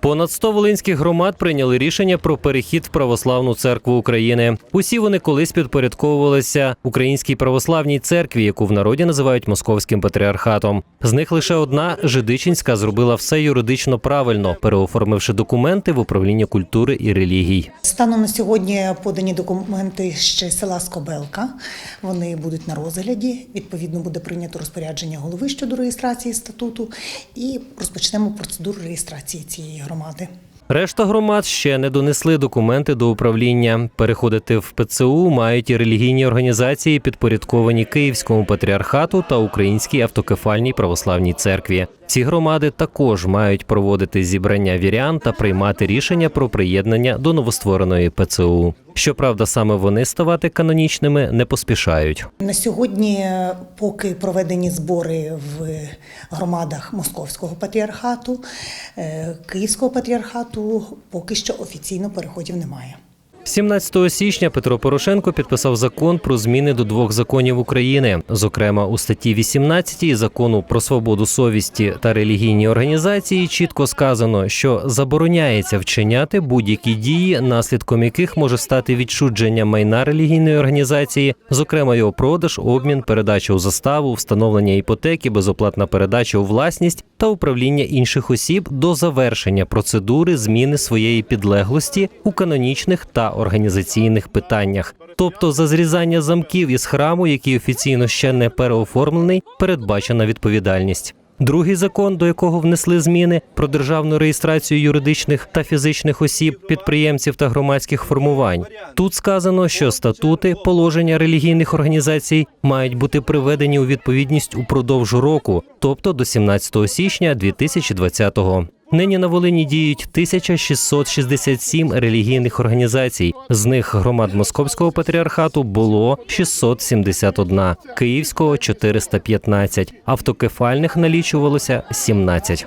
Понад 100 волинських громад прийняли рішення про перехід в православну церкву України. Усі вони колись підпорядковувалися Українській православній церкві, яку в народі називають московським патріархатом. З них лише одна Жидичинська зробила все юридично правильно, переоформивши документи в управління культури і релігій. Станом на сьогодні подані документи ще села Скобелка. Вони будуть на розгляді. Відповідно, буде прийнято розпорядження голови щодо реєстрації статуту і розпочнемо процедуру реєстрації цієї громади. Решта громад ще не донесли документи до управління. Переходити в ПЦУ мають і релігійні організації, підпорядковані Київському патріархату та Українській автокефальній православній церкві. Ці громади також мають проводити зібрання вірян та приймати рішення про приєднання до новоствореної ПЦУ. Щоправда, саме вони ставати канонічними не поспішають. На сьогодні, поки проведені збори в громадах Московського патріархату, е, Київського патріархату, поки що офіційно переходів немає. 17 січня Петро Порошенко підписав закон про зміни до двох законів України. Зокрема, у статті 18 закону про свободу совісті та релігійні організації чітко сказано, що забороняється вчиняти будь-які дії, наслідком яких може стати відчудження майна релігійної організації, зокрема його продаж, обмін, передача у заставу, встановлення іпотеки, безоплатна передача у власність та управління інших осіб до завершення процедури зміни своєї підлеглості у канонічних та організаційних питаннях, тобто за зрізання замків із храму, який офіційно ще не переоформлений, передбачена відповідальність. Другий закон, до якого внесли зміни про державну реєстрацію юридичних та фізичних осіб, підприємців та громадських формувань. Тут сказано, що статути положення релігійних організацій мають бути приведені у відповідність упродовж року, тобто до 17 січня 2020-го. Нині на Волині діють 1667 релігійних організацій. З них громад Московського патріархату було 671, Київського 415, автокефальних налічувалося 17.